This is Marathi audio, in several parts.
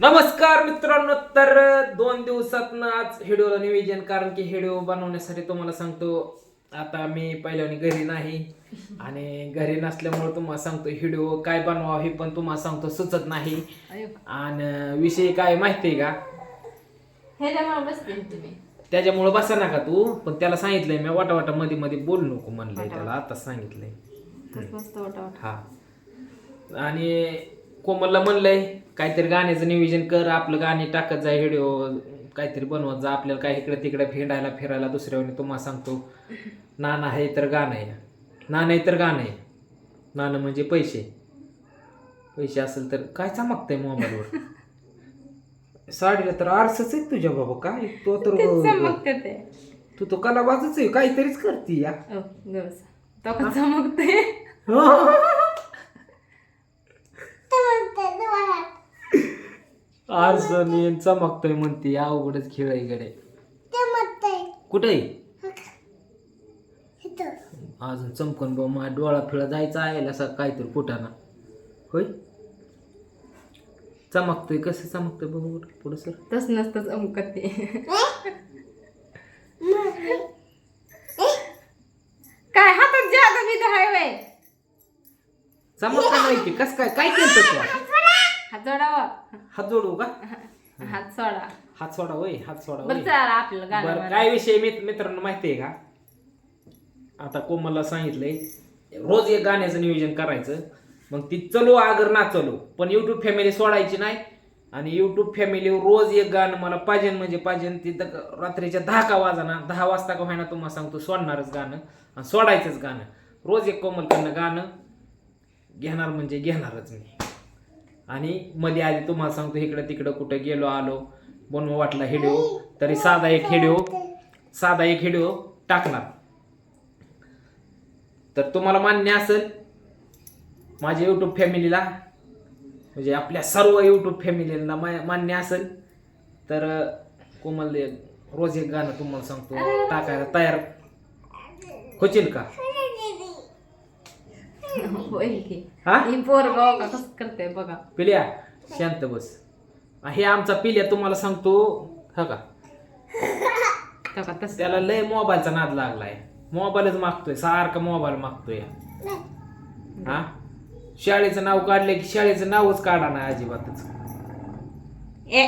नमस्कार मित्रांनो तर दोन दिवसात आज व्हिडिओला नियोजन कारण की व्हिडिओ बनवण्यासाठी तुम्हाला सांगतो आता मी पहिल्याने घरी नाही आणि घरी नसल्यामुळे तुम्हाला सांगतो व्हिडिओ काय बनवा हे पण तुम्हाला सांगतो सुचत नाही. आणि विषय काय माहिती का? ह्याच्यामुळे बसते तुम्ही. त्याच्यामुळे बसा नका तू पण त्याला सांगितलंय मी वाटा वाटा मध्ये मध्ये बोलू नको म्हणलंय त्याला आता सांगितलंय. मस्त वाटा. हा. आणि कोमलला म्हणलंय काहीतरी गाण्याचं नियोजन कर आपलं गाणे टाकत जा व्हिडिओ काहीतरी बनवत जा. आपल्याला काही इकडे तिकडे फिरायला फिरायला दुसऱ्यावर तुम्हाला सांगतो नाना आहे तर गाणं आहे. नाणं तर गाणं आहे. नाणं म्हणजे पैसे. पैसे असेल तर काय चमकतंय मोबाईलवर? साडीला तर आरसच आहे तुझ्या बाबा काय? तो तर ते. तू कलाबाजच आहे काहीतरीच करते या. का चमकते आरसन चमकतोय म्हणते अवघडच खेळ आहे गडे कुठे? अजून चमकन बा मा डोळा फिळा जायचा आहे असं काहीतरी कुठाना होय? चमकतोय कसं चमकतोय बघू पुढं सर. तस नसतं चमकते काय हातात जागा बिदा हाय वय चमकता नाही की कस काय? काय केलं तू? हात जोडावा हात जोडू का? हात सोडा. हात सोडा होय हात सोडा बरं होय. चला आपलं गाणं बरं म्हणा. काय विषय मित- मित्रांनो माहिती आहे का? आता कोमलला सांगितलंय रोज एक गाण्याचं नियोजन करायचं. मग ती चलो अगर ना चलो. पण युट्यूब फॅमिली सोडायची नाही. आणि युट्यूब फॅमिली रोज एक गाणं मला पाहिजे म्हणजे पाहिजे ती द- रात्रीच्या दहा का वाजाना दहा वाजता का व्हायना तुम्हाला सांगतो सोडणारच गाणं. आणि सोडायचंच गाणं. रोज एक कोमलकडनं गाणं घेणार म्हणजे घेणारच मी. आणि मध्ये आधी तुम्हाला सांगतो इकडं तिकडं कुठं गेलो आलो बनवू वाटला व्हिडिओ तरी साधा एक व्हिडिओ साधा एक व्हिडिओ टाकणार. तर तुम्हाला मान्य असेल माझ्या यूट्यूब फॅमिलीला म्हणजे आपल्या सर्व यूट्यूब फॅमिलीला मान्य असेल तर कोमल रोज एक गाणं तुम्हाला सांगतो टाकायला तयार होतील का? की हा? ही पोर बघा कसं करते बघा. पिल्या शांत बस. हे आमचा पिल्या तुम्हाला सांगतो हा का? तस. त्याला लय मोबाईलचा नाद लागलाय. मोबाईलच मागतोय सारखा मोबाईल मागतोय. हा? शाळेचं नाव काढलं की शाळेचं नावच काढा नाही अजिबातच. ए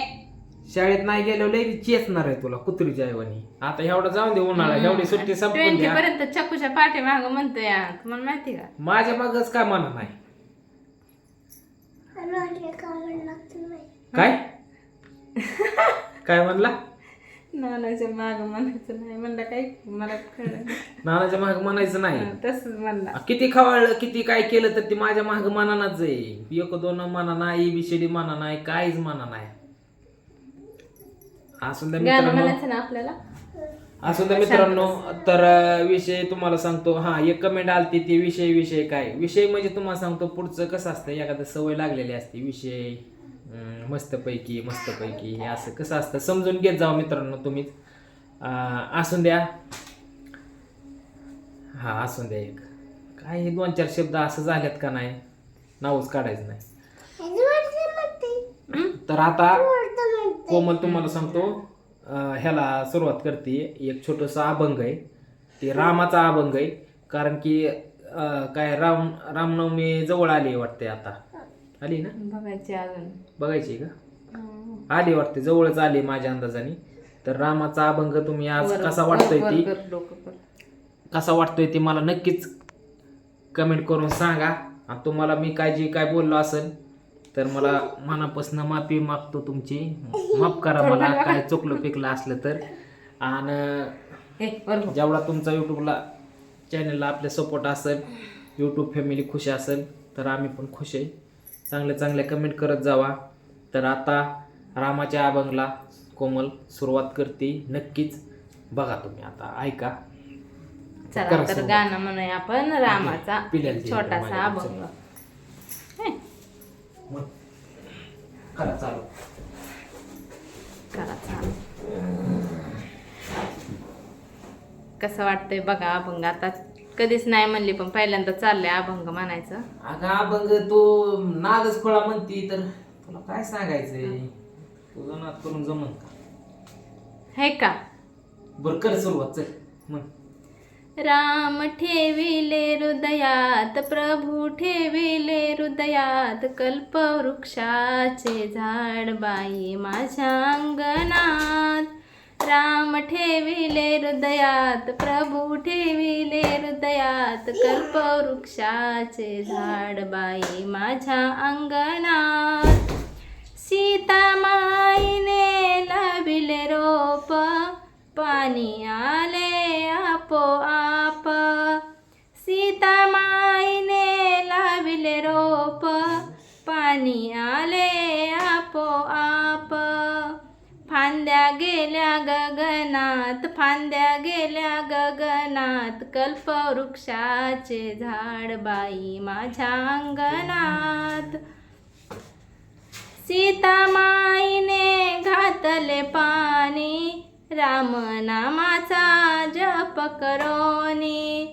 शाळेत नाही गेलो लय चेचणार आहे तुला कुत्रीच्या ऐवणी आता एवढं जाऊन दे उन्हाळा एवढी सुट्टी संपून ट्वेंटी द्या. पर्यंत चक्कूच्या पाठीमाग म्हणतोय हा. तुम्हाला माहिती का? माझ्या मागच काय म्हणा नाही. काय? काय म्हणला? नानाच्या माग म्हणायचं नाही म्हणलं काय मला कळलं. नानाच्या माग म्हणायचं नाही. हा, तसंच म्हणला. किती खवळलं किती काय केलं तर ती माझ्या माग मनानाच आहे एक दोन मना नाही बीसीडी मना नाही काहीच मना नाही. असू गाणं मित्रांनो. म्हणायचं ना आपल्याला? असू द्या मित्रांनो तर विषय तुम्हाला सांगतो. हा एक कमेंट आलती ती विषय विषय काय? विषय म्हणजे तुम्हाला सांगतो पुढचं कसं असतं? एखादं सवय लागलेली असते विषय अं, मस्तपैकी मस्तपैकी हे असं कसं असतं? समजून घेत जावं मित्रांनो तुम्हीच. अं, असून द्या. हा असून द्या एक. काय हे दोन चार शब्द असं झाल्यात का नाही? नावच काढायचं नाही. तर आता कोमल तुम्हाला सांगतो अं, ह्याला सुरुवात करते. एक छोटंसं अभंग आहे. ते रामाचा अभंग आहे. कारण की अं, काय राम रामनवमी जवळ आली वाटते आता. आली ना? बघायचे अजून. बघायची का? हं. आली वाटते जवळच आली माझ्या अंदाजाने. तर रामाचा अभंग तुम्ही आज वर- कसा वाटतोय वर ती? डोकं कर. कसा वाटतोय ते मला नक्कीच कमेंट करून सांगा. आणि तुम्हाला मी काय जे काय बोललो असेल तर मला मनापासून माफी मागतो तुमची. माफ करा मला काय चुकलं पिकलं असलं तर. आणि. जेवढा तुमचा यूट्यूबला चॅनलला आपले सपोर्ट असेल यूट्यूब फॅमिली खुश असेल तर आम्ही पण खुश आहे. चांगले चांगले कमेंट करत जावा. तर आता रामाच्या अभंगला कोमल सुरुवात करते. नक्कीच बघा तुम्ही आता ऐका. चला तर. गाणं म्हणूया आपण रामाचा छोटासा अभंग. मग करा चालू करा चालू कसं वाटतंय बघा अभंग. आता कधीच नाही म्हणली पण पहिल्यांदा चाललंय अभंग म्हणायचं. अगं अभंग तो नागच फळा म्हणती तर तुला काय सांगायचंय? तुझं नात करून जमन का? हे का? बरं कर सुरुवात चल. मग राम ठेविले हृदयात प्रभू ठेविले हृदयात कल्पवृक्षाचे झाड बाई माझ्या अंगणात. राम ठेविले हृदयात प्रभू ठेविले हृदयात कल्पवृक्षाचे झाड बाई माझ्या अंगणात. सीता माईने लाविले रोप पाणी आले आपोआप. सीतामाईने लाविले रोप. पाणी आले आपोआप. फांद्या गेल्या गगनात फांद्या गेल्या गगनात. कल्पवृक्षाचे झाड बाई माझ्या अंगणात. सीतामाईने घातले पाणी राम नामाचा जप करोनी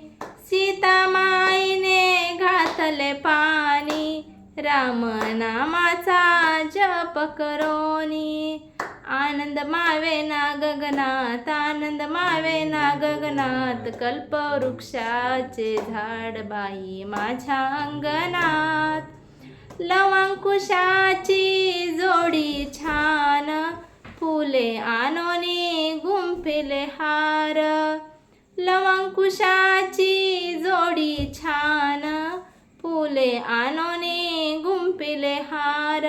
सीतामाईने घातले पाणी. राम नामाचा जप करोनी आनंद मावे ना गगनात आनंद मावे ना गगनात. कल्पवृक्षाचे झाड बाई माझ्या अंगणात. लवंकुशाची जोडी छान. फुले आनोनी गुंफिले हार लवंकुशाची जोडी छान फुले आनोने गुंपिले हार.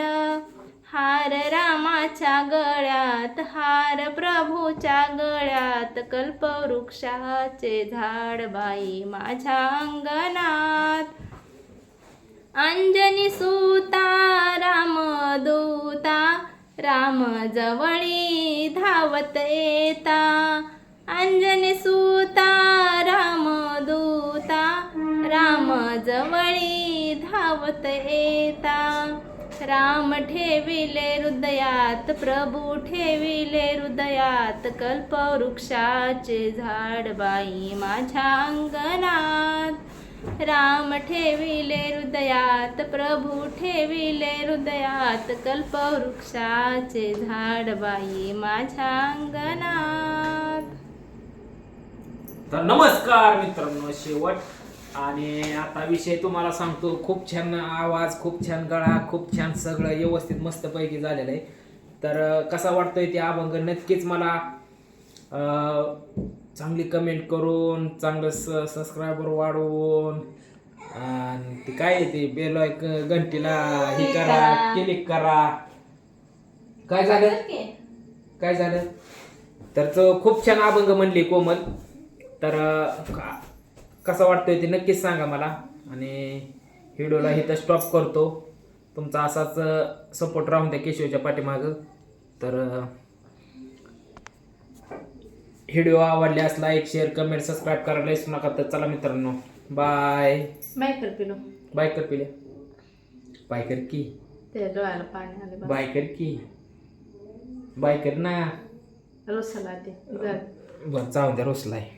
हार रामाच्या गळ्यात हार प्रभूच्या गळ्यात कल्पवृक्षाचे झाड बाई माझ्या अंगणात. अंजनी सुता राम राम जवळी धावत येता. अंजने सुता राम दूता. राम जवळी धावत येता. राम ठेविले हृदयात प्रभू ठेविले हृदयात. कल्पवृक्षाचे झाड बाई माझ्या अंगणात. राम ठेविले हृदयात प्रभू ठेविले हृदयात कल्पवृक्षाचे झाड बाई माझ्या अंगणात. तर नमस्कार मित्रांनो शेवट. आणि आता विषय तुम्हाला सांगतो खूप छान आवाज खूप छान गळा खूप छान सगळं व्यवस्थित मस्तपैकी झालेलं आहे. तर कसा वाटतोय ते अभंग? नक्कीच मला अं, चांगली कमेंट करून चांगलं स सबस्क्रायबर वाढवून आणि ते काय ते बेल घंटीला हे करा. क्लिक करा. काय झालं? काय झालं? तर तो खूप छान अभंग म्हणली कोमल. तर कसा वाटतोय ते नक्कीच सांगा मला. आणि व्हिडिओला इथं स्टॉप करतो. तुमचा असाच सपोर्ट राहून द्या केशवच्या पाठीमागं. तर व्हिडिओ आवडल्यास लाईक शेअर कमेंट सबस्क्राईब करायला विसरू नका तर चला मित्रांनो. बाय बाय कर पिलो बाय कर पिल्या बाय कर की ते डोळ्याला पाणी आले बाय कर की बाय कर ना रोज सला ते. बरं जाऊ द्या रोसलाय